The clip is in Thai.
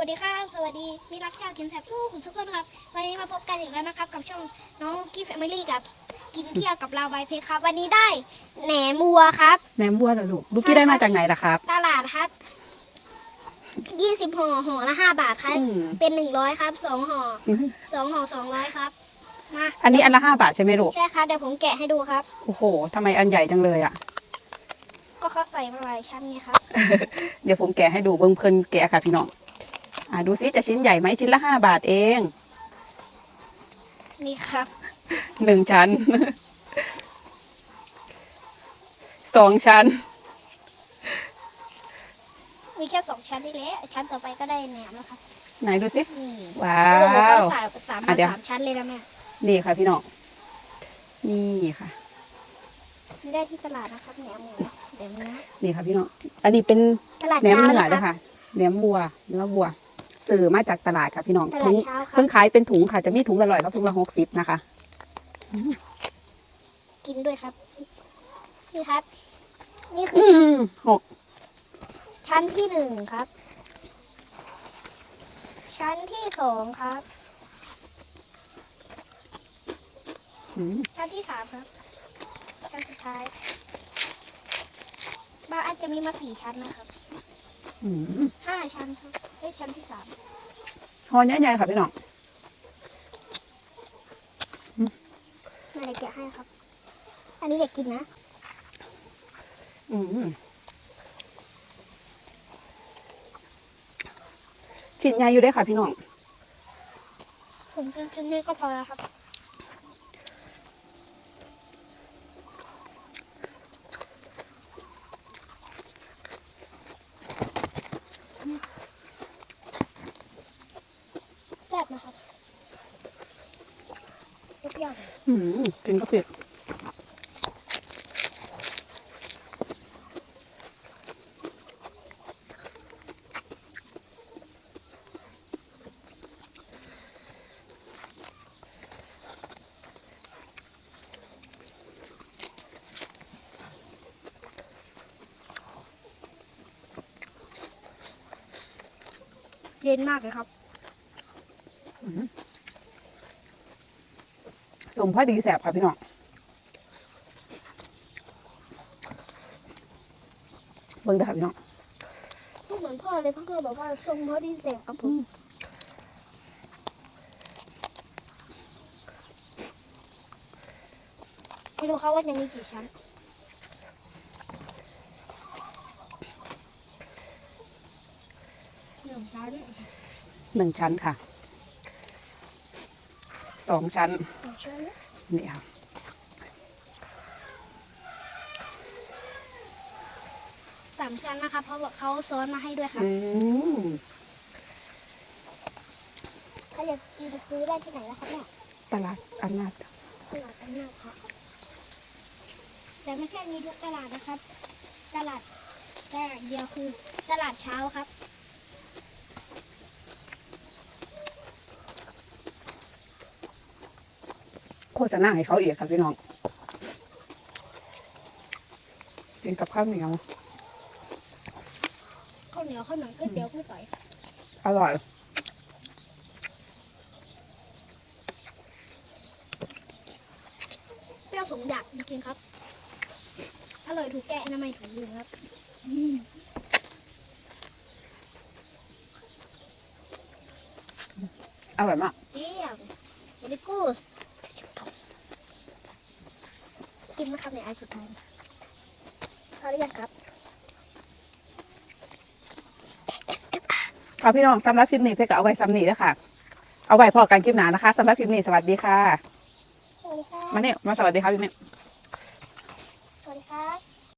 วัสดีครับ สวัสดีมิตรรักชาวกินแสบสู้คุณทุกคนครับ วันนี้มาพบกันอีกแล้วนะครับ กับช่องน้องกี้แฟมิลี่กับกินเที่ยวกับเราใบเพชรครับ วันนี้ได้แหนมวัวครับ แหนมวัวเหรอลูกลูกกี้ได้มาจากไหนล่ะครับ ตลาดครับยี่สิบห่อห่อละห้าบาทครับ อืม เป็นหนึ่งร้อยครับสองห่อสองห่อสองร้อยครับมาอันนี้อันละห้าบาทใช่ไหมลูก ใช่ครับเดี๋ยวผมแกะให้ดูครับ โอ้โหทำไมอันใหญ่จังเลยอะ ก็เขาใส่มาหลายชั้นไงครับ เดี๋ยวผมแกะให้ดูเบิ้งเพลินแกะค่ะพี่น้อง อ่าดูซิจะชิ้นใหญ่ไหมชิ้นละห้าบาทเอง นี่ครับหนึ่งชั้น สองชั้น มีแค่สองชั้นนี่แหละชั้นต่อไปก็ได้แหนมแล้วครับไหนดูซิ นี่ว้าโอ้โหวเขาสามสามอะเดี๋ยว สามชั้นเลยนะแม่นี่ค่ะพี่น้องนี่ค่ะ ซื้อได้ที่ตลาดนะครับแหนมหมูเดี๋ยวนะนี่ค่ะพี่น้องอันนี้เป็นตลาดแหนมเช้าเนื้อนะเลยครัค่ะบแหนมวัวเนื้อวัว สื่อมาจากตลาดค่ะพี่น้องตลาดถุงเช้าครับเพิ่งขายเป็นถุงค่ะ จะมีถุงละร้อยกับถุงละหกสิบนะคะ กินด้วยครับ นี่ครับ นี่คืออืมหกชั้นที่หนึ่งครับ ชั้นที่สองครับ อืมชั้นที่สามครับ ชั้นสุดท้าย บางอันจะมีมาสี่ชั้นนะครับ อืมห้าชั้นครับเอ้ยชั้นที่สามหอใหญ่ๆค่ะพี่น้องไม่ได้แกะให้ครับ อันนี้อยากกินนะ อืมชิ้นใหญ่อยู่ได้อค่ะพี่น้อง ผมกินชิ้นนี้ก็พอแล้วครับ แซ่บนะครับเป รี้ยวอืมกินก็เปียกเย็นมากเลยครับ สมพอดีแสบค่ะพี่น้องเบิ่งเด้อค่ะพี่น้องก็เหมือนพ่อเลยพ่อก็บอกว่าทรงพอดีเสกครับผมไม่รู้เขาว่าจะมีกี่ชั้นหนึ่งชั้นหนึ่งชั้นค่ะ สองชั้นสองชั้นนี่ค่ะสามชั้นนะคะเพราะว่าเขาซ้อนมาให้ด้วยครับอืมถ้าอยากกินซื้อได้ที่ไหนนะครับเนี่ยตลาดอำนาจตลาดอำนาจค่ะแต่ไม่ใช่มีทุกตลาดนะครับ ตลาดตลาดเดียวคือตลาดเช้าครับ โฆษณาให้เขาอีกค่ะพี่น้องกินกับข้าวเหนียวข้าวเหนียวข้าวหนังก๋วยเตี๋ยวก๋วยเตี๋ยวอร่อยเปรี้ยวสมอยากจริงๆครับ อร่อยถูกแก้อนามัยถูกลืมครับอร่อยมากเยี่ยมเวลิกูส กินไหมครับในอันสุดท้ายพอหรือยังครับค่ะพี่น้องสำหรับคลิปนี้เพื่อก็เอาไว้ซ้ำนี้แล้วค่ะ เอาไว้พอกันคลิปหนานะคะสำหรับคลิปนี้สวัสดีค่ะสวัสดีครับมาเนี่ยมาสวัสดีครับพี่เนี่ยสวัสดีครับ